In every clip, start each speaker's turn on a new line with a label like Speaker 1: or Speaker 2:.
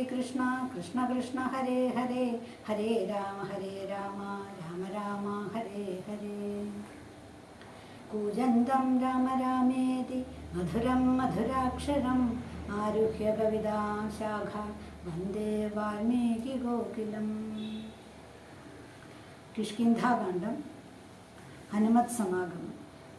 Speaker 1: കൃഷ്ണ കൃഷ്ണ കൃഷ്ണ ഹരേ ഹരേ. ഹരേ രാമ ഹരേ രാമ രാമ രാമ ഹരേ ഹരേ. കൂജന്തം രാമ രാമേതി. മധുരം മധുരാക്ഷരം. ആരുഹ്യ കവിതാം ശാഖ. വന്ദേ വാൽമീകി ഗോകുലം. കിഷ്കിന്ധാകാന്ഡം ഹനുമത് സമാഗമം.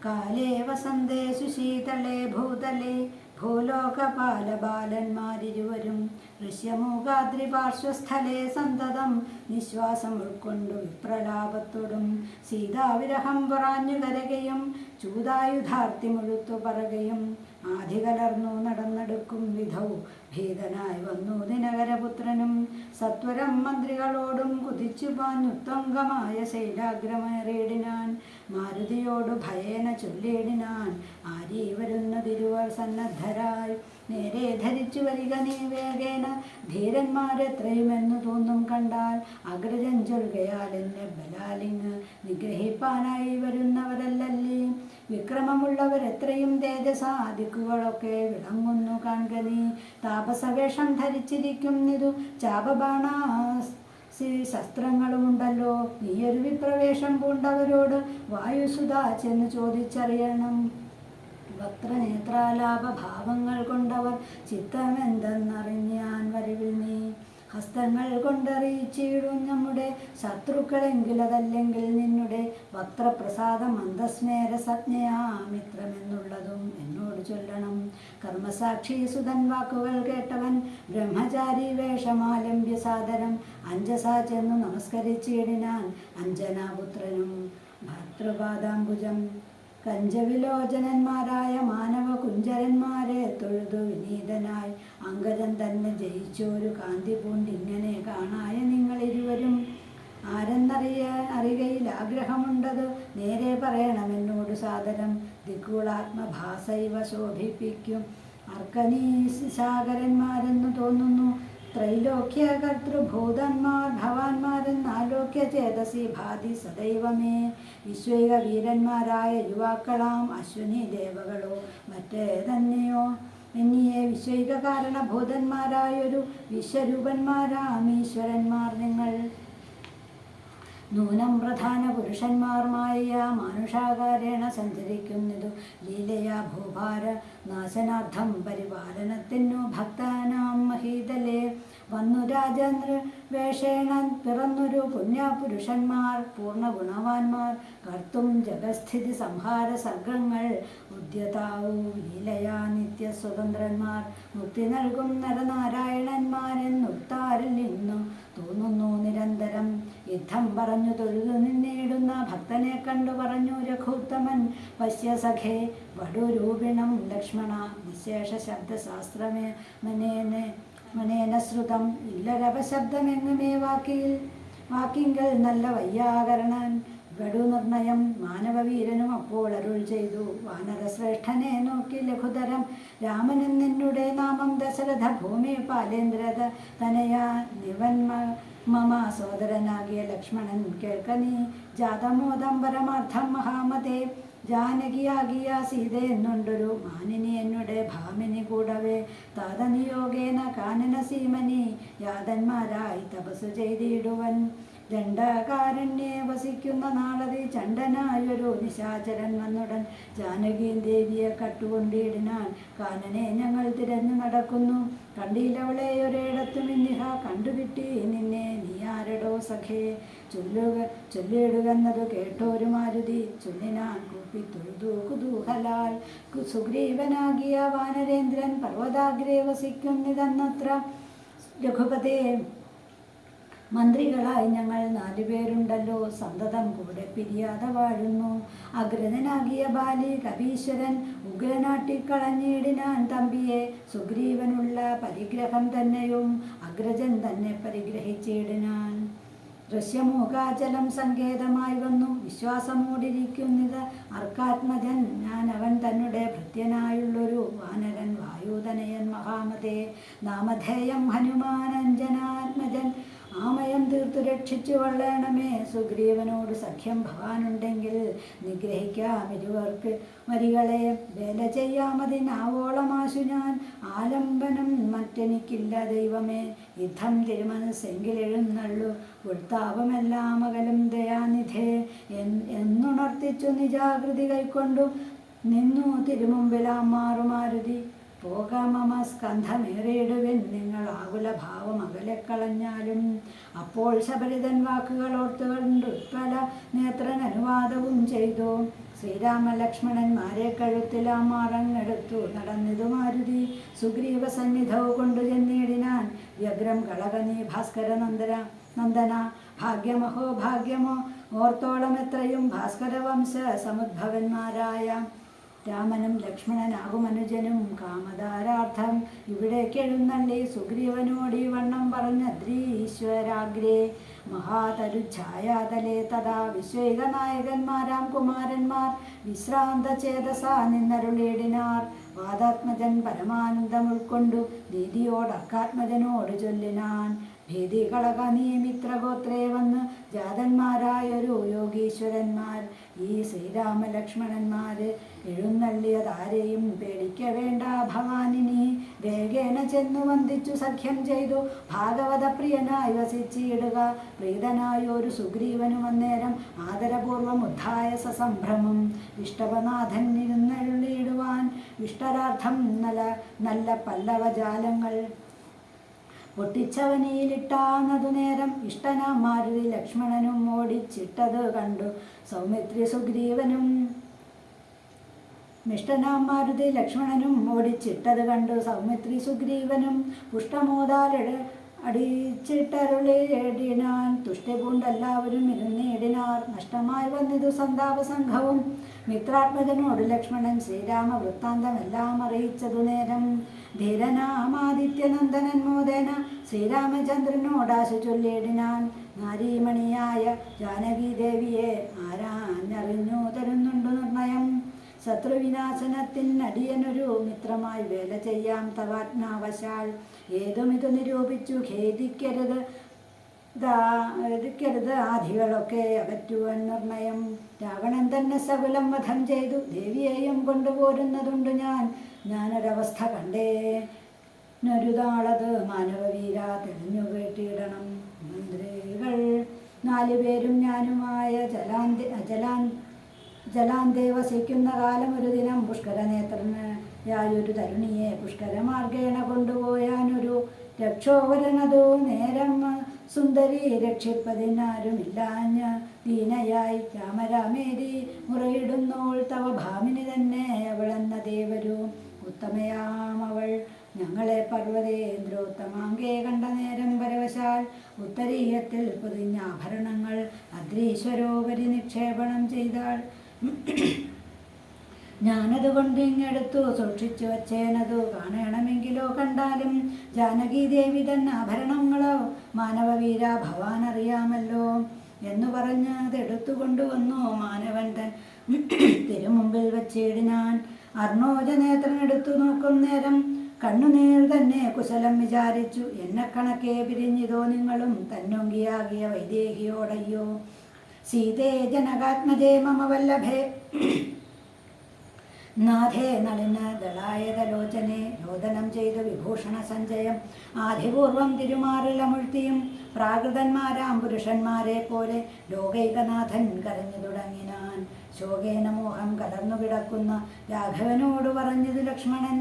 Speaker 1: കാലേ വസന്തേ സുശീതളേ ഭൂതലേ. ഭൂലോകപാലബാലന്മാരിരുവരും ഋഷ്യമൂകാദ്രി പാർശ്വസ്ഥലേ സന്തതം നിശ്വാസം ഉൾക്കൊണ്ടു വിപ്രലാപത്തോടും സീതാവിരഹം പറഞ്ഞു കരകയും ചൂതായുധാർത്തി മുഴുത്തു പറകയും ആധികലർന്നു നടന്നെടുക്കും വിധവും. ഭീതനായി വന്നു ദിനകരപുത്രനും സത്വരം മന്ത്രികളോടും കുതിച്ചു പാഞ്ഞുത്തങ്കമായ ശൈലാഗ്രമേറിയിടിനാൻ മാരുതിയോടു ഭയേന ചൊല്ലിയിടിനാൻ. ആരീ വരുന്ന തിരുവർ സന്നദ്ധരായി. നേരെ ധരിച്ചു വരിക നീ വേഗേന. ധീരന്മാരെത്രയുമെന്നു തോന്നും കണ്ടാൽ അഗ്രജൻ ചൊൽകയാൽ എന്നെ ബലാലിങ്. നിഗ്രഹിപ്പാനായി വരുന്നവരല്ലല്ലേ. വിക്രമമുള്ളവരെത്രയും തേജസാദിക്കുകളൊക്കെ വിളങ്ങുന്നു കാൺക നീ താപസവേഷം ധരിച്ചിരിക്കുന്നിതു ചാപബാണ ശസ്ത്രങ്ങളുമുണ്ടല്ലോ. നീയൊരു വിപ്രവേശം പൂണ്ടവരോട് വായുസുത ചെന്ന് ചോദിച്ചറിയണം. വക്രനേത്രാലാപഭാവങ്ങൾ കൊണ്ടവർ ചിത്തമെന്തെന്നറിഞ്ഞാൻ വരവിൽ നീ. ഹസ്തങ്ങൾ കൊണ്ടറിയിച്ചിടും നമ്മുടെ ശത്രുക്കളെങ്കിലതല്ലെങ്കിൽ നിന്നുടെ വക്രപ്രസാദ മന്ദസ്മേര സജ്ഞയാമിത്രമെന്നുള്ളതും എന്നോട് ചൊല്ലണം. കർമ്മസാക്ഷി സുതൻ വാക്കുകൾ കേട്ടവൻ ബ്രഹ്മചാരി വേഷമാലംബ്യ സാദരം അഞ്ജസാ ചെന്നു നമസ്കരിച്ചിടിനാൻ അഞ്ജനാപുത്രനും. ഭർത്തൃപാദാംബുജം കഞ്ചവിലോചനന്മാരായ മാനവ കുഞ്ചരന്മാരെ തൊഴുതു വിനീതനായി. അങ്കജൻ തന്നെ ജയിച്ചൊരു കാന്തി പൂണ്ടിങ്ങനെ കാണായ നിങ്ങൾ ഇരുവരും. ആരെന്നറിയ അറികയിൽ ആഗ്രഹമുണ്ടത്? നേരെ പറയണമെന്നോട് സാദരം. ദിക്കുളാത്മഭാസൈവ ശോഭിപ്പിക്കും. അർക്കനീ സാഗരന്മാരെന്ന് തോന്നുന്നു. ത്രൈലോക്യ കർത്തൃഭൂതന്മാർ ഭവാന്മാരെന്നാലോക്യ ചേതസി ഭാതി സദൈവമേ. വിശ്വൈക വീരന്മാരായ യുവാക്കളാം അശ്വിനി ദേവകളോ മറ്റേതന്നെയോ? എന്നിയെ വിശ്വൈക കാരണഭൂതന്മാരായൊരു വിശ്വരൂപന്മാരാം നിങ്ങൾ. നൂനം പ്രധാന പുരുഷന്മാർമായ മാനുഷാകാരേണ സഞ്ചരിക്കുന്നതു. ലീലയാ ഭൂഭാര നാശനാർത്ഥം പരിപാലനത്തിനു ഭക്താനാം മഹീതലേ. വന്നു രാജേന്ദ്ര വേഷേണൻ പിറന്നൊരു പുണ്യപുരുഷന്മാർ പൂർണ ഗുണവാന്മാർ കർത്തും ജഗസ്ഥിതി സംഹാര സർഗങ്ങൾ ഉദ്യതാവൂ ലീലയാ നിത്യ സ്വതന്ത്രന്മാർ മുക്തി നൽകും നരനാരായണന്മാരെന്നുത്താരിൽ നിന്നു തോന്നുന്നു നിരന്തരം. യുദ്ധം പറഞ്ഞു തൊഴുതു നിന്നേടുന്ന ഭക്തനെ കണ്ടു പറഞ്ഞു രഘുത്തമൻ പശ്യസഖേ വടുരൂപിണം ലക്ഷ്മണ വിശേഷ ശബ്ദശാസ്ത്രമേ മനേനെ മനേന ശ്രുതം ഇല്ലരപശബ്ദമെങ്ങുമേ വാക്കിൽ? വാക്കിങ്കൽ നല്ല വയ്യാകരണൻ. ഗഡുനിർണയം മാനവവീരനും അപ്പോൾ അരുൾ ചെയ്തു. വാനരശ്രേഷ്ഠനെ നോക്കി ലഘുതരം രാമനും നിന്നുടെ നാമം ദശരഥ ഭൂമി പാലേന്ദ്രത തനയാ നിവന്മ മമ സോദരനാകിയ ലക്ഷ്മണൻ കേൾക്കനീ ജാതമോദം പരമാർത്ഥം മഹാമതേ. ജാനകിയാകിയ സീത എന്നുണ്ടൊരു മാനിനി എന്നുടെ ഭാമിനി കൂടവേ. താതനിയോഗേന കാനന സീമനി യാതന്മാരായി തപസ് ചെയ്തിടുവൻ. ദണ്ഡകാരണ്യെ വസിക്കുന്ന നാളതി ചണ്ടനായൊരു നിശാചരൻ വന്നുടൻ ജാനകീൻ ദേവിയെ കട്ടുകൊണ്ടിടിനാൻ കാനനെ ഞങ്ങൾ തിരഞ്ഞു നടക്കുന്നു. കണ്ടിയിലവളെ ഒരിടത്തു മിന്നിഹ കണ്ടുകിട്ടി നിന്നെ നീ ആരടോ സഖേ. ചൊല്ലുക ചൊല്ലിടുകെന്നത് കേട്ടോരു മാരുതി. ചൊല്ലിനാൻ കൂപ്പി തൊഴുതു കുതൂഹലാൽ. സുഗ്രീവനാകിയ വാനരേന്ദ്രൻ പർവതാഗ്രേ വസിക്കുന്നിതെന്നത്ര രഘുപതേ. മന്ത്രികളായി ഞങ്ങൾ നാലുപേരുണ്ടല്ലോ. സന്തതം കൂടെ പിരിയാതെ വാഴുന്നു. അഗ്രതനാകിയ ബാലി കവീശ്വരൻ ഉഗ്രനാട്ടിക്കളഞ്ഞിടിനാൻ തമ്പിയെ. സുഗ്രീവനുള്ള പരിഗ്രഹം തന്നെയും അഗ്രജൻ തന്നെ പരിഗ്രഹിച്ചിടിനാൻ. ദൃശ്യമൂകാചലം സങ്കേതമായി വന്നു. വിശ്വാസമോടിരിക്കുന്നത് അർക്കാത്മജൻ. ഞാൻ അവൻ തന്നെ ഭൃത്യനായുള്ളൊരു വാനരൻ വായുതനയൻ മഹാമതേ. നാമധേയം ഹനുമാനഞ്ജനാത്മജൻ ആമയം തീർത്തു രക്ഷിച്ചു കൊള്ളണമേ. സുഗ്രീവനോട് സഖ്യം ഭവാനുണ്ടെങ്കിൽ നിഗ്രഹിക്കാം ഇരുവർക്ക്. മരികളെ വേല ചെയ്യാമതിനാവോളമാശു ഞാൻ. ആലംബനം മറ്റെനിക്കില്ല ദൈവമേ. യുദ്ധം തിരുമനസ്സെങ്കിലെഴുന്നള്ളു ഉൾത്താപമെല്ലാം അകലും ദയാനിധേ. എന്നുണർത്തിച്ചു നിജാകൃതി കൈക്കൊണ്ടു നിന്നു തിരുമുമ്പിലാം മാറുമാരുതി. പോകാമമ സ്കന്ധമേറിയിടുവിൻ. നിങ്ങൾ ആകുല ഭാവം അകലെ കളഞ്ഞാലും അപ്പോൾ ശബരിതൻ വാക്കുകൾ ഓർത്തുകൊണ്ട് പല നേത്രൻ അനുവാദവും ചെയ്തു. ശ്രീരാമ ലക്ഷ്മണന്മാരെ കഴുത്തിലാം മാറങ്ങെടുത്തു നടന്നിതു മാരുതി. സുഗ്രീവ സന്നിധവ് കൊണ്ടു ചെന്നിടിനാൻ. വ്യഗ്രം കളകനീ ഭാസ്കര നന്ദന നന്ദന. ഭാഗ്യമഹോ ഭാഗ്യമോ. ഓർത്തോളം എത്രയും ഭാസ്കര വംശ സമുദ്ഭവന്മാരായ രാമനും ലക്ഷ്മണനാകും അനുജനും കാമധാരാർത്ഥം. ഇവിടെ എഴുന്നള്ളി സുഗ്രീവനോടി വണ്ണം പറഞ്ഞ ദ്രീശ്വരാഗ്രേ മഹാതരുഛായാതലേ തഥാ വിശ്വൈക നായകന്മാരാം കുമാരന്മാർ വിശ്രാന്ത ചേതസാ നിന്നരുളിയിടിനാർ വാദാത്മജൻ പരമാനന്ദം ഉൾക്കൊണ്ടു നീതിയോട് അക്കാത്മജനോട് ചൊല്ലിനാൻ. ഭീതി കളക നീ മിത്രഗോത്രേ വന്ന് ജാതന്മാരായൊരു യോഗീശ്വരന്മാർ ഈ ശ്രീരാമലക്ഷ്മണന്മാര്. എഴുന്നള്ളിയതാരെയും പേടിക്ക വേണ്ട ഭവാനിനി. വേഗേന ചെന്നു വന്ദിച്ചു സഖ്യം ചെയ്തു. ഭാഗവത പ്രിയനായി വസിച്ചിടുക. പ്രീതനായൊരു സുഗ്രീവനു അന്നേരം ആദരപൂർവം ഉദ്ധായ സസംഭ്രമം ഇഷ്ടവനാഥൻ ഇരുന്നള്ളിയിടുവാൻ ഇഷ്ടരാർത്ഥം നല്ല നല്ല പല്ലവജാലങ്ങൾ. പൊട്ടിച്ചവനിയിലിട്ടാന്നതു നേരം ഇഷ്ടനാം മാരുതി ലക്ഷ്മണനും ഓടിച്ചിട്ടത് കണ്ടു. സൗമിത്രി സുഗ്രീവനും നിഷ്ഠനാം മാരുതി ലക്ഷ്മണനും ഓടിച്ചിട്ടത് കണ്ടു. സൗമിത്രി സുഗ്രീവനും പുഷ്ടമോതാലിട അടിച്ചിട്ടരുളിടിനാൻ തുഷ്ടി പൂണ്ടെല്ലാവരും ഇരുന്നിടിനാർ. നഷ്ടമായി വന്നിതു സന്താപ സംഘവും മിത്രാത്മജനോട് ലക്ഷ്മണൻ ശ്രീരാമ വൃത്താന്തം എല്ലാം അറിയിച്ചതു നേരം. ധീരനാമാദിത്യനന്ദനൻ മോദേന ശ്രീരാമചന്ദ്രനോടാശു ചൊല്ലിയിടിനാൻ നാരീമണിയായ ജാനകി ദേവിയെ ആരാഞ്ഞറിഞ്ഞു തരുന്നുണ്ടു നിർണയം. ശത്രുവിനാശനത്തിനടിയനൊരു മിത്രമായി വേല ചെയ്യാം തവാത്മാവശാൽ ഏതും ഇത് നിരൂപിച്ചു ഖേദിക്കരുത്. ഖേദിക്കരുത് ആധികളൊക്കെ അകറ്റുവാൻ നിർണയം. രാവണൻ തന്നെ സകുലം വധം ചെയ്തു. ദേവിയെയും കൊണ്ടുപോരുന്നതുണ്ട് ഞാൻ. ഞാനൊരവസ്ഥ കണ്ടേ. നൊരുതാളത് മാനവവീര തെളിഞ്ഞു കേട്ടിടണം. മന്ത്രികൾ നാലുപേരും ഞാനുമായ ജലാന്തി ജലാൻ ജലാന്തേ വസിക്കുന്ന കാലം ഒരു ദിനം പുഷ്കരനേത്രന് യായൊരു തരുണിയെ പുഷ്കരമാർഗേണ കൊണ്ടുപോയാനൊരു രക്ഷോവരനതു നേരം. സുന്ദരി രക്ഷിപ്പതിനാരുമില്ലാഞ്ഞ ദീനയായി രാമരാമേരി മുറയിടുന്നോൾ തവ ഭാമിനി തന്നെ അവളെന്ന ദേവരു ഉത്തമയാം അവൾ. ഞങ്ങളെ പർവതേന്ദ്രോത്തമാങ്കേ കണ്ട നേരം പരവശാൽ ഉത്തരീയത്തിൽ പൊതിഞ്ഞ ആഭരണങ്ങൾ അദ്രീശ്വരോപരി നിക്ഷേപണം ചെയ്താൾ. ഞാനത് കൊണ്ട് ഇങ്ങെടുത്തു സൂക്ഷിച്ചു വച്ചേനതു കാണണമെങ്കിലോ കണ്ടാലും? ജാനകി ദേവി തന്നെ ആഭരണങ്ങളോ മാനവവീര ഭവാൻ അറിയാമല്ലോ എന്നു പറഞ്ഞ് അതെടുത്തു കൊണ്ടുവന്നു മാനവൻ തൻ തിരുമുമ്പിൽ വച്ചിടിനാൻ അർണോജനേത്രൻ എടുത്തു നോക്കും നേരം. കണ്ണുനീർ തന്നെ കുശലം വിചാരിച്ചു. എന്നെ കണക്കേ പിരിഞ്ഞിതോ നിങ്ങളും? തന്നൊങ്കിയാകിയ വൈദേഹിയോടയ്യോ? സീതേ ജനകാത്മജേ മമ വല്ലഭേ. നാഥേ നളിന് ദളായതലോചനെ രോദനം ചെയ്തു വിഭൂഷണ സഞ്ചയം ആധിപൂർവം തിരുമാറിലമുഴ്ത്തിയും പ്രാകൃതന്മാരാം പുരുഷന്മാരെ പോലെ ലോകൈകനാഥൻ കരഞ്ഞു തുടങ്ങിനാൻ. ശോകേന മോഹം കലർന്നു കിടക്കുന്ന രാഘവനോട് പറഞ്ഞത് ലക്ഷ്മണൻ.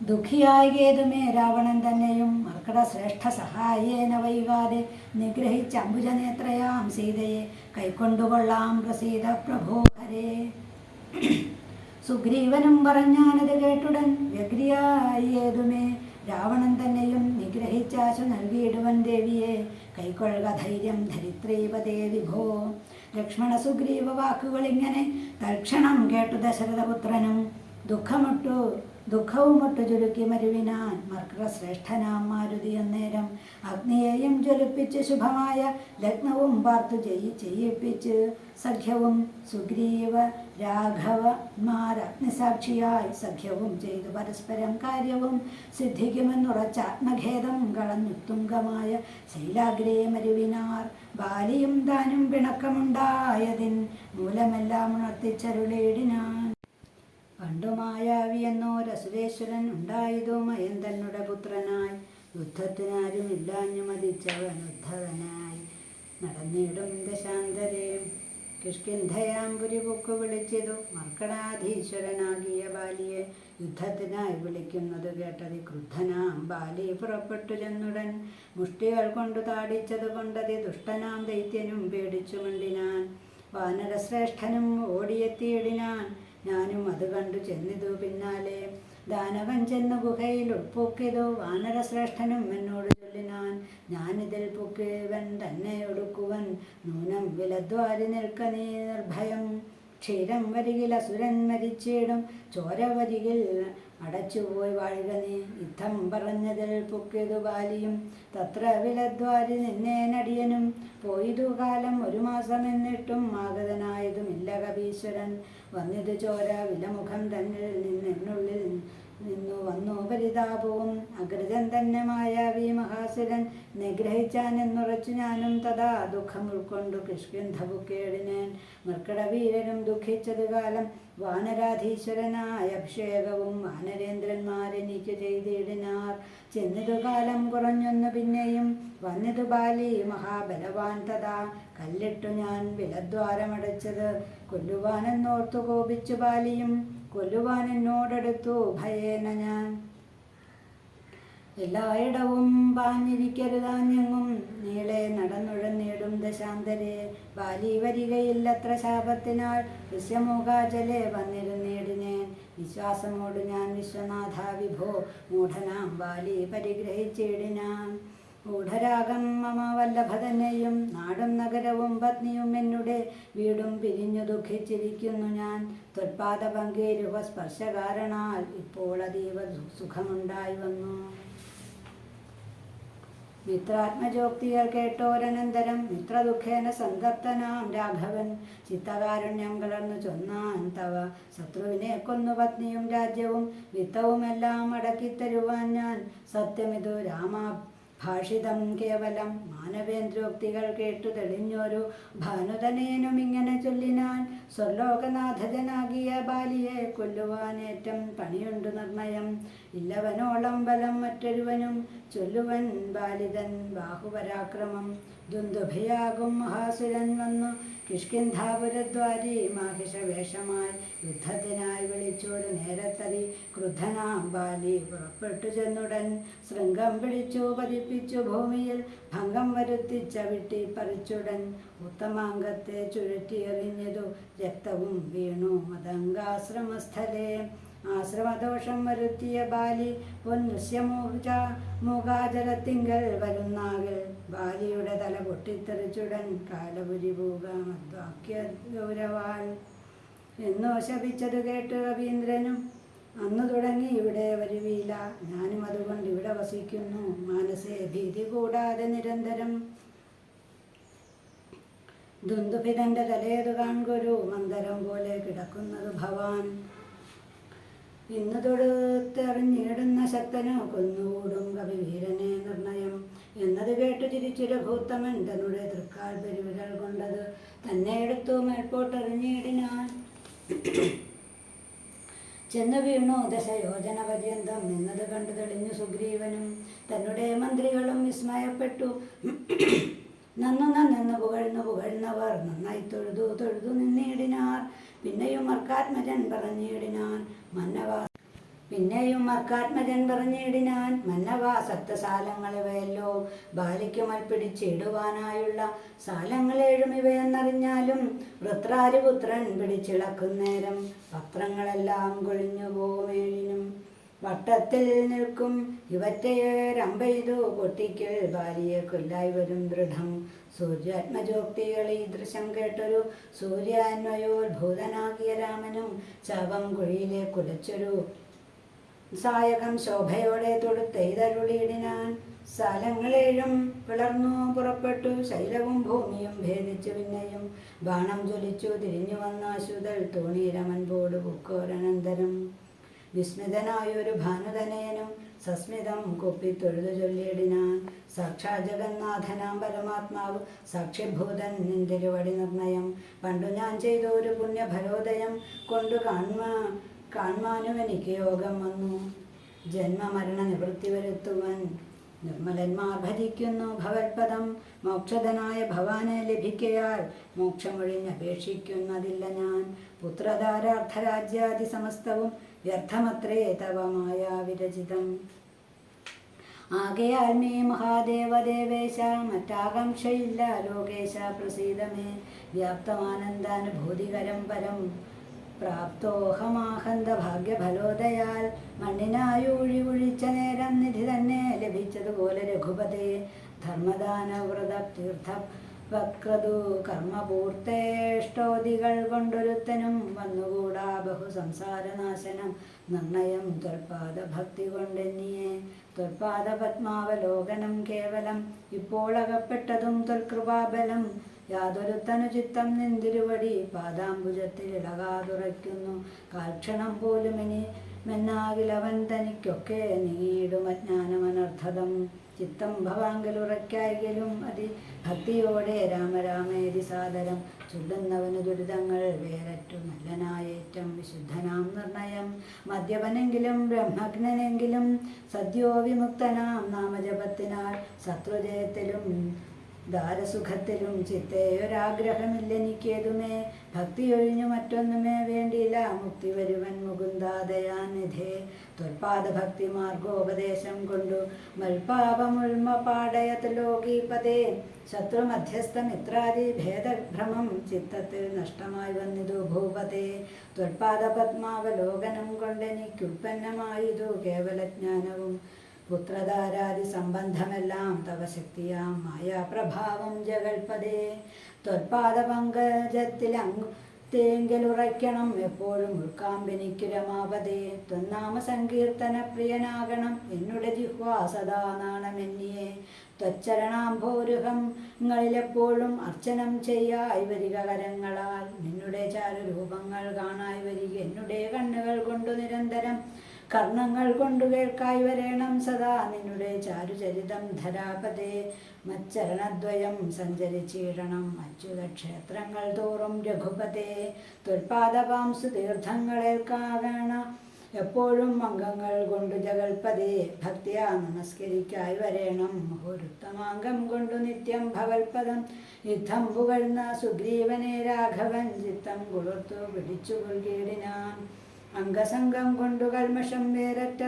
Speaker 1: ദുഃഖിയായി കേതുമേ രാവണൻ തന്നെയും മർക്കട ശ്രേഷ്ഠ സഹായേന വൈകാതെ നിഗ്രഹിച്ച അംബുജനേത്രയാം സീതയെ കൈക്കൊണ്ടുകൊള്ളാം പ്രസീത പ്രഭോ ഹരേ. സുഗ്രീവനും പറഞ്ഞാനത് കേട്ടുടൻ വ്യഗ്രിയായേതുമേ? രാവണൻ തന്നെയും നിഗ്രഹിച്ചാശു നൽകിയിടുവൻ ദേവിയെ. കൈക്കൊള്ളുക ധൈര്യം ധരിത്രീപതേ വിഭോ. ലക്ഷ്മണ സുഗ്രീവ വാക്കുകൾ ഇങ്ങനെ തൽക്ഷണം കേട്ടു ദശരഥപുത്രനും ദുഃഖമുട്ടു. ദുഃഖവും ഒട്ടു ചുരുക്കി മരുവിനാൻ മർക്കശ്രേഷ്ഠനാം മാരുതി അന്നേരം അഗ്നിയെയും ജ്വലിപ്പിച്ച് ശുഭമായ ലഗ്നവും പാർത്തു ചെയ്യി ചെയ്യിപ്പിച്ച് സഖ്യവും സുഗ്രീവ രാഘവന്മാരഗ്നിസാക്ഷിയായി സഖ്യവും ചെയ്തു. പരസ്പരം കാര്യവും സിദ്ധിക്കുമെന്നുറച്ച ആത്മഖേദം കളഞ്ഞുത്തുംഗമായ ശൈലാഗ്രേ മരുവിനാർ ബാലിയും താനും പിണക്കമുണ്ടായതിൻ മൂലമെല്ലാം ഉണർത്തിച്ചരുളേടിനാൻ. പണ്ടുമായാവിയെന്നോരസുരേശ്വരൻ ഉണ്ടായതു ഉണ്ടായതോ മയന്തനുടെ പുത്രനായി. യുദ്ധത്തിനാരുമില്ലാഞ്ഞു മതിച്ചവൻ ഉദ്ധവനായി. നടന്നിടും ദശാന്തരേയും. കിഷ്കിന്ധയാമ്പുരി പൊക്കു വിളിച്ചതു. മർക്കടാധീശ്വരനാകിയ ബാലിയെ യുദ്ധത്തിനായി വിളിക്കുന്നത് കേട്ടതി ക്രുദ്ധനാം. ബാലി പുറപ്പെട്ടു ചെന്നുടൻ. മുഷ്ടികൾ കൊണ്ടു താടിച്ചത് കൊണ്ടതി ദുഷ്ടനാം ദൈത്യനും പേടിച്ചു മണ്ടിനാൻ. വാനരശ്രേഷ്ഠനും ഓടിയെത്തിയിടിനാൻ. ഞാനും അത് കണ്ടു ചെന്നിതു പിന്നാലെ. ദാനവൻ ചെന്ന് ഗുഹയിൽ ഉൾപ്പൊക്കിയതു വാനരശ്രേഷ്ഠനും എന്നോട് ചൊല്ലിനാൻ ഞാനിതിൽ പൊക്കിയവൻ തന്നെ ഒടുക്കുവൻ. നൂനം വിലദ്വാരി നിൽക്ക നീ നിർഭയം. ക്ഷീരം വരികിൽ അസുരൻ മരിച്ചിടും. ചോര വരികിൽ അടച്ചുപോയി വാഴുക യുദ്ധം പറഞ്ഞതിൽ പൊക്കിയതു ബാലിയും. തത്ര വിലദ്വാരി നിന്നേ നടിയനും. പോയതു കാലം ഒരു മാസം എന്നിട്ടും ആഗതനായതുമില്ല കപീശ്വരൻ. വന്നിതു ചോര വിലമുഖം തന്നിൽ നിന്നെന്നുള്ളിൽ നിന്നു വന്നു പരിതാപവും അഗ്രജൻ തന്നെ മായാവി മഹാസുരൻ. നിഗ്രഹിച്ചാനെന്നുറച്ചു ഞാനും തഥാ ദുഃഖം ഉൾക്കൊണ്ടു കിഷ്കിന്ധബുക്കേടിനേൻ മർക്കടവീരനും ദുഃഖിച്ചത് കാലം വാനരാധീശ്വരനായ അഭിഷേകവും വാനരേന്ദ്രന്മാരെനിക്ക് ചെയ്തിടിനാർ. ചെന്നിതു കാലം കുറഞ്ഞൊന്നു പിന്നെയും വന്നിതു ബാലി മഹാബലവാൻ തഥാ കല്ലിട്ടു ഞാൻ വിലദ്വാരമടച്ചത്. കൊല്ലുവാനെന്നോർത്തു കോപിച്ചു ബാലിയും കൊല്ലുവാൻ എന്നോടടുത്തു ഭയേന ഞാൻ. എല്ലായിടവും പാഞ്ഞിരിക്കരുതാഞ്ഞെങ്ങും. നീളെ നടന്നുഴന്നിടും ദശാന്തരെ. ബാലി വരികയില്ലത്ര ശാപത്തിനാൽ വിശ്വമൂകാചലെ വന്നിരുന്നേടിനേൻ. വിശ്വാസമോട് ഞാൻ വിശ്വനാഥ വിഭോ മൂഢനാം ബാലി പരിഗ്രഹിച്ചിടിനാൻ. മൂഢരാഗം മമ വല്ലഭതന്നെയും നാടും നഗരവും പത്നിയും എന്നുടെ വീടും പിരിഞ്ഞു ദുഃഖിച്ചിരിക്കുന്നു ഞാൻ. തൊൽപാദ പങ്കേരുവ സ്പർശകാരണാൽ ഇപ്പോൾ അതീവ സുഖമുണ്ടായി വന്നു. മിത്രാത്മജോക്തികൾ കേട്ടോരനന്തരം മിത്രദുഃഖേന സന്തപ്തനാം രാഘവൻ. ചിത്തകാരുണ്യം കലർന്നു ചൊന്നാൻ തവ ശത്രുവിനെ കൊന്നു പത്നിയും രാജ്യവും വിത്തവുമെല്ലാം അടക്കിത്തരുവാൻ ഞാൻ. സത്യമിതു രാമാ ഭാഷിതം കേവലം മാനവേന്ദ്രോക്തികൾ കേട്ടു തെളിഞ്ഞൊരു ഭാനുതനേനും ഇങ്ങനെ ചൊല്ലിനാൻ സ്വർലോകനാഥജനാകിയ ബാലിയെ കൊല്ലുവാനേറ്റം പണിയുണ്ടു നിർണയം. ഇല്ലവനോളം ബലം മറ്റൊരുവനും ചൊല്ലുവൻ ബാലിതൻ ബാഹുപരാക്രമം ദുന്ദുഭയാകും മഹാസുരൻ വന്നു കിഷ്കിന്ധാപുരദ്വാരി മാഹിഷവേഷമായി യുദ്ധത്തിനായി വിളിച്ചൊരു നേരത്തതി ക്രുദ്ധനാം പുറപ്പെട്ടു ചെന്നുടൻ ശൃംഗം പിടിച്ചു പതിപ്പിച്ചു ഭൂമിയിൽ ഭംഗം വരുത്തി ചവിട്ടി പറിച്ചുടൻ ഉത്തമാംഗത്തെ ചുഴറ്റിയെറിഞ്ഞതു രക്തവും വീണു മതംഗാശ്രമസ്ഥലേ. ആശ്രമദോഷം വരുത്തിയ ബാലി പൊന്നുഷ്യമൂജ തിങ്കൾ വരുന്നാകൾ ബാലിയുടെ തല പൊട്ടിത്തെറിച്ചുടൻ കാലപുരി പൂകാമദ്വാക്യ ഗൗരവാൾ എന്നോ ശപിച്ചത് കേട്ട് രവീന്ദ്രനും അന്നു തുടങ്ങി ഇവിടെ വരുവീല. ഞാനും അതുകൊണ്ട് ഇവിടെ വസിക്കുന്നു. മനസ്സേ ഭീതി കൂടാതെ നിരന്തരം. ദുന്ദുഭിതന്റെ തലേതു കാൺകൊരു? മന്ദരം പോലെ കിടക്കുന്നത് ഭവാൻ. ഇന്ന് തൊടുത്തെറിഞ്ഞിടുന്ന ശക്തനോ? കൊന്നുകൂടും കവിവീരനെ നിർണയം. എന്നത് കേട്ടു ചിരിച്ചു രഘൂത്തമൻ തന്നുടെ തൃക്കാൽ പെരുവിരൽ കൊണ്ടത് തന്നെ എടുത്തു മേൽപോട്ടെറിഞ്ഞിടിനാൻ. ചെന്നു വീണു ദശയോജന പര്യന്തം. എന്നത് കണ്ടു തെളിഞ്ഞു സുഗ്രീവനും. തന്നുടെ മന്ത്രികളും വിസ്മയപ്പെട്ടു. നന്നു നന്നെന്ന് പുകഴ്ന്നു പുകഴ്ന്നവർ നന്നായി തൊഴുതു തൊഴുതു നിന്നിടിനാർ. പിന്നെയും മർക്കാത്മജൻ പറഞ്ഞിടിനാൻ മന്നവാ പിന്നെയും മർക്കാത്മജൻ പറഞ്ഞിടിനാൻ മന്നവാ സപ്തസാലങ്ങളിവയല്ലോ ബാലിക്കുമൽ പിടിച്ചിടുവാനായുള്ള സാലങ്ങളേഴും ഇവയെന്നറിഞ്ഞാലും വൃത്രാരിപുത്രൻ പിടിച്ചിളക്കുന്നേരം പത്രങ്ങളെല്ലാം കൊഴിഞ്ഞു പോമേഴിനും വട്ടത്തിൽ നിൽക്കും. ഇവറ്റയൊരമ്പെയ്തു പൊട്ടിക്കൽ. ബാലിയെ കൊല്ലായി വരും ദൃഢം. സൂര്യാത്മജോക്തികൾ ഈ ദൃശ്യം കേട്ടൊരു സൂര്യാന്വയോത്ഭൂതനാകിയ രാമനും ശവം കുഴിയിലെ കുലച്ചൊരു സായകം ശോഭയോടെ തൊടുത്തെയ്തരുളിയിടിനാൻ സ്ഥലങ്ങളേഴും പിളർന്നു പുറപ്പെട്ടു. ശൈലവും ഭൂമിയും ഭേദിച്ചു പിന്നെയും ബാണം ജ്വലിച്ചു. തിരിഞ്ഞു വന്ന അശുതൽ തോണീരമൻപോട് പുക്കോരനന്തരം. വിസ്മിതനായൊരു ഭാനുതനയനും സസ്മിതം കുപ്പിത്തൊഴുതു ചൊല്ലിയിടിനാൻ സാക്ഷാ ജഗന്നാഥനാം പരമാത്മാവ് സാക്ഷിഭൂതൻ നിന്തിരുവടി നിർണയം. പണ്ടു ഞാൻ ചെയ്ത ഒരു പുണ്യഫലോദയം കൊണ്ടു കാൺമാ കാൺമാനും എനിക്ക് യോഗം വന്നു. ജന്മമരണ നിവൃത്തി വരുത്തുവാൻ നിർമ്മലന്മാർ ഭജിക്കുന്നു ഭവത്പദം മോക്ഷധനായ ഭവാനെ ലഭിക്കയാൽ മോക്ഷമൊഴിഞ്ഞപേക്ഷിക്കുന്നതില്ല ഞാൻ. പുത്രധാരാർത്ഥരാജ്യാദി സമസ്തവും വ്യർത്ഥമത്രേ തവ മായാവിരചിതം ആകയാൽ മേ മഹാദേവദേവേശ മറ്റാകാംക്ഷയില്ല ലോകേശ പ്രസീതമേ വ്യാപ്തമാനന്ദാനുഭൂതികരം പരം. പ്രാപ്തോഹമാഹന്ത ഭാഗ്യഫലോദയാൽ മണ്ണിനായൂഴി ഒഴിച്ച നേരം നിധി തന്നെ ലഭിച്ചതുപോലെ രഘുപതേ. ധർമ്മദാനവ്രത തീർത്ഥ വക്രതു കർമ്മപൂർത്തേഷ്ടോതികൾ കൊണ്ടൊരുത്തനും വന്നുകൂടാ ബഹു സംസാരനാശനം നിർണയം തൊൽപാദ ഭക്തി കൊണ്ടെന്നിയെ തൊൽപാദ പത്മാവലോകനം കേവലം ഇപ്പോൾ അകപ്പെട്ടതും തൊൽകൃപാബലം. യാതൊരുത്തനു ചിത്തം നിന്തിരുവടി പാദാംബുജത്തിൽ ഇളകാതുറയ്ക്കുന്നു. കാൽക്ഷണം പോലും ഇനി മെന്നാകിലവൻ തനിക്കൊക്കെ നീടും അജ്ഞാനമനർത്ഥതം ചിത്തം ഭവാങ്കലുറയ്ക്കായെങ്കിലും അതി ഭക്തിയോടെ രാമരാമേതി സാദരം. ചൊല്ലുന്നവന് ദുരിതങ്ങൾ വേററ്റു നല്ലനായേറ്റം വിശുദ്ധനാം നിർണയം. മദ്യപനെങ്കിലും ബ്രഹ്മജ്ഞനെങ്കിലും സദ്യോ വിമുക്തനാം നാമജപത്തിനാൽ ശത്രുജയത്തിലും ദാരസുഖത്തിലും ചിത്തേ ഭക്തി ഭക്തിയൊഴിഞ്ഞു മറ്റൊന്നുമേ വേണ്ടിയില്ല. മുക്തി വരുവൻ മുകുന്ദാദയാനിധേ. തൊൽപാദ ഭക്തി മാർഗോപദേശം കൊണ്ടു മൽപാപമുൾമ പാടയത് ലോകീപതേ. ശത്രു മധ്യസ്ഥ മിത്രാദി ഭേദഭ്രമം ചിത്തത്തിൽ നഷ്ടമായി വന്നിതു ഭൂപതേ. തൊൽപാദ പത്മാവലോകനം കൊണ്ടെനിക്കുൽപ്പന്നമായതു കേവലജ്ഞാനവും പുത്രധാരാദി സംബന്ധമെല്ലാം തവ ശക്തിയാം. മായാപ്രഭാവം ജഗൽപദേ ത്വൽപാദ പങ്കജത്തിലങ്ങു തേങ്കലുറയ്ക്കണം. എപ്പോഴും ഉൾക്കാമ്പനിക്കുരമാപതേ ത്വന്നാമ സങ്കീർത്തന പ്രിയനാകണം എന്നുടെ ജിഹ്വാ സദാ നാണമെന്നിയെ. ത്വച്ചരണാംഭോരുഹങ്ങളിലെപ്പോഴും അർച്ചനം ചെയ്യായി വരിക കരങ്ങളാൽ. നിന്നുടെ ചാരുരൂപങ്ങൾ കാണായി വരിക. എന്നുടെ കണ്ണുകൾ കൊണ്ടു നിരന്തരം കർണങ്ങൾ കൊണ്ടു കേൾക്കായി വരേണം സദാ. നിന്നുടെ ചാരുചരിതം ധരാപതേ. മച്ചരണദ്വയം സഞ്ചരിച്ചിടണം. അച്യുത ക്ഷേത്രങ്ങൾ തോറും രഘുപതേ. ത്വൽപാദപാംസു തീർത്ഥങ്ങളേൽക്കാവേണ എപ്പോഴും അംഗങ്ങൾ കൊണ്ട് ജഗൽപതേ. ഭക്തിയാ നമസ്കരിക്കായി വരേണം. മുഹൂർത്തമാംഗം കൊണ്ടു നിത്യം ഭവൽപദം യുദ്ധം പുകഴ്ന്ന സുഗ്രീവനെ രാഘവൻ ചിത്തം കുളിർത്തു പിടിച്ചു കൊൽകീടിനാൻ അംഗസംഗം കൊണ്ടു കൽമഷം വേരറ്റ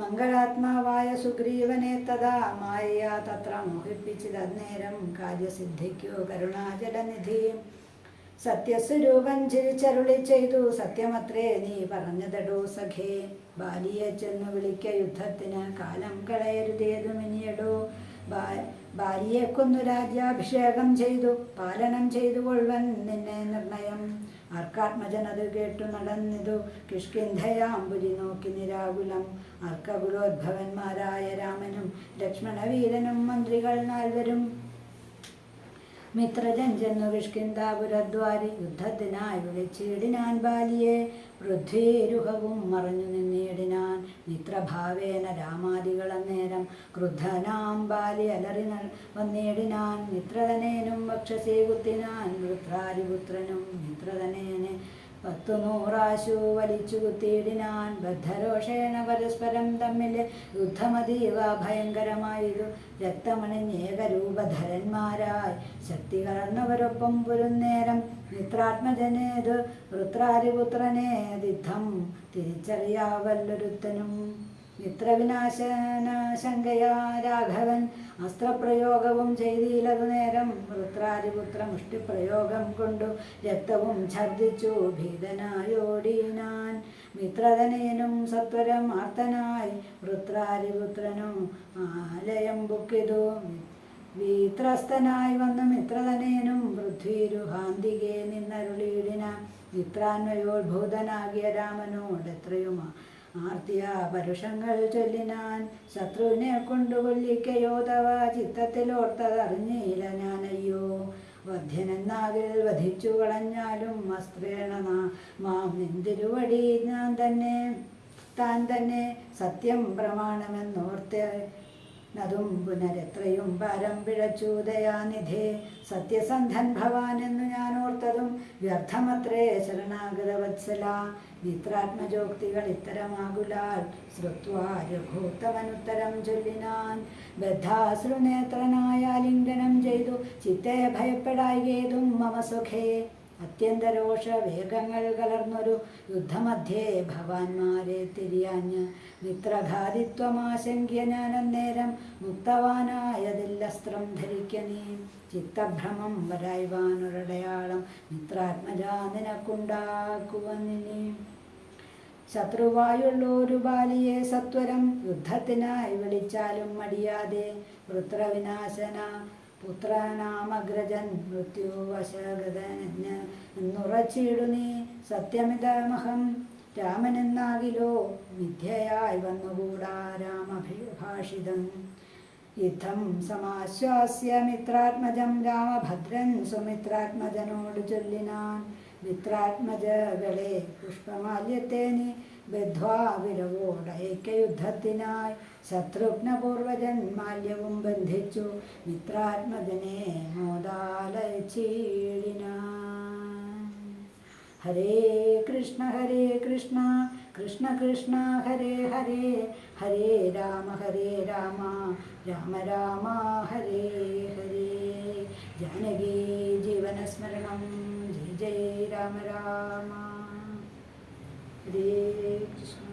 Speaker 1: മംഗളാത്മാവായ സുഗ്രീവനെ തഥാ മായ തത്ര മോഹിപ്പിച്ചതന്നേരം കാര്യസിദ്ധിക്കു കരുണാജലനിധി. സത്യസ്വരൂപൻ ചിരിച്ചരുളി ചെയ്തു സത്യമത്രേ നീ പറഞ്ഞതടോ സഖേ. ബാലിയെ ചെന്നു വിളിക്ക യുദ്ധത്തിന് കാലം കളയരുതേതുമിനിയടോ ബാ ബാലിയെ കൊന്നു രാജ്യാഭിഷേകം ചെയ്തു പാലനം ചെയ്തു കൊള്ളുവൻ നിന്നെ നിർണയം. ആർക്കാത്മജനത് കേട്ടു നടന്നിതു. കിഷ്കിന്ധയാമ്പുരി നോക്കി നിരാകുലം. അർക്കകുലോദ്ഭവന്മാരായ രാമനും ലക്ഷ്മണവീരനും മന്ത്രികൾ നാൽവരും മിത്രജൻ ചെന്നു കിഷ്കിന്താപുരദ്വാരി യുദ്ധത്തിനായി വിളിച്ചിടിനാൻ ബാലിയെ പൃഥ്വീരുഹവും മറഞ്ഞു നിന്നിടിനാൻ മിത്രഭാവേന രാമാദികൾ അന്നേരം ക്രുദ്ധനാം ബാലി അലറി വന്നിടിനാൻ മിത്രതനേനും വക്ഷസേ കുത്തിനാൻ വൃത്രാരിപുത്രനും മിത്രതനേനെ പത്തു നൂറാശു വലിച്ചു കുത്തിയിടിനാൻ ബദ്ധരോഷേണ പരസ്പരം തമ്മിൽ യുദ്ധമതീവ ഭയങ്കരമായിരു രക്തമണിഞ്ഞേകരൂപധരന്മാരായി ശക്തി കലർന്നവരൊപ്പം പുരുന്നേരം മിത്രാത്മജനേതു വൃത്രാരിപുത്രനേതിദ്ധം തിരിച്ചറിയാവല്ലൊരുത്തനും മിത്രവിനാശന ശങ്കയാ രാഘവൻ. അസ്ത്രപ്രയോഗവും ചെയ്തില്ലതു നേരം വൃത്രാരിപുത്ര മുഷ്ടിപ്രയോഗം കൊണ്ടു രക്തവും ഛർദിച്ചു ഭീതനായോടീനാൻ മിത്രതനേനും സത്വരം ആർത്തനായി വൃത്രാരിപുത്രനും ആലയം ബുക്കിതു വീത്രസ്ഥനായി വന്നു മിത്രതനേനും പൃഥ്വീരുഹാന്തികെ നിന്നരുളിയിടിന. മിത്രാന്വയോത്ഭൂതനാകിയ രാമനോട് എത്രയും
Speaker 2: ആർത്തിയ പരുഷങ്ങൾ ചൊല്ലിനാൻ ശത്രുവിനെ കൊണ്ടു കൊല്ലിക്കയോ തവ ചിത്തത്തിലോർത്തതറിഞ്ഞില്ല ഞാനയ്യോ. വധ്യനെന്നാകിൽ വധിച്ചു കളഞ്ഞാലും അസ്ത്രേണ മാം നിന്തിരുവടി ഞാൻ തന്നെ താൻ തന്നെ സത്യം പ്രമാണമെന്നോർത്ത് അതും പുനരെത്രയും പരം പിഴച്ചൂതയാനിധേ. സത്യസന്ധൻ ഭവാൻ എന്നു ഞാൻ ഓർത്തതും വ്യർത്ഥമത്രേ ശരണാഗത വത്സല മിത്രാത്മജോക്തികൾ ഇത്തരമാകുലാൽ ശ്രുത്വാ രഘൂത്തമനുത്തരം ചൊല്ലിനാൻ. ബദ്ധാശ്രുനേത്രനായ ലിംഗനം ചെയ്തു ചിത്തെ ഭയപ്പെടായേതും മമ സുഖേ. അത്യന്തരോഷ വേഗങ്ങൾ കലർന്നൊരു യുദ്ധമധ്യേ ഭവാന്മാരെ തിരിയാഞ്ഞ് മിത്രഘാതിത്വമാശങ്ക്യ ഞാനന്നേരം മുക്തവാനായതില്ലസ്ത്രം ധരിക്ക ചിത്തഭ്രമം വരായ്വാനൊരടയാളം മിത്രാത്മജാ നിനക്കുണ്ടാക്കുവന്നിനി ശത്രുവായുള്ളൊരു ബാലിയെ സത്വരം യുദ്ധത്തിനായി വിളിച്ചാലും മടിയാതെ വൃത്രവിനാശന പുത്രനാമഗ്രജൻ മൃത്യുവശഗതന് എന്നുറച്ചിടു നീ സത്യമിതമഹം. രാമനെന്നാകിലോ മിഥ്യയായി വന്നുകൂടാ രാമഭിഭാഷിതം. യുദ്ധം സമാശ്വാസ്യ മിത്രാത്മജം രാമഭദ്രൻ സുമിത്രാത്മജനോട് ചൊല്ലിനാൻ. മിത്രാത്മജകളെ പുഷ്പമാല്യത്തെ ബദ്ധ്വാ ഏകയുദ്ധത്തിനായി ശത്രുഘ്ന പൂർവജന്മാല്യവും ബന്ധിച്ചു. മിത്രാത്മജനെ മോദാലച്ചീടിനാൻ ഹരേ കൃഷ്ണ ഹരേ കൃഷ്ണ കൃഷ്ണ കൃഷ്ണ ഹരേ ഹരേ ഹരേ രാമ ഹരേ രാമ രാമ രാമ ഹരേ ഹരേ. ജാനകീ ജീവനസ്മരണം ജയ ജയ രാമ രാമ. ഹരേ കൃഷ്ണ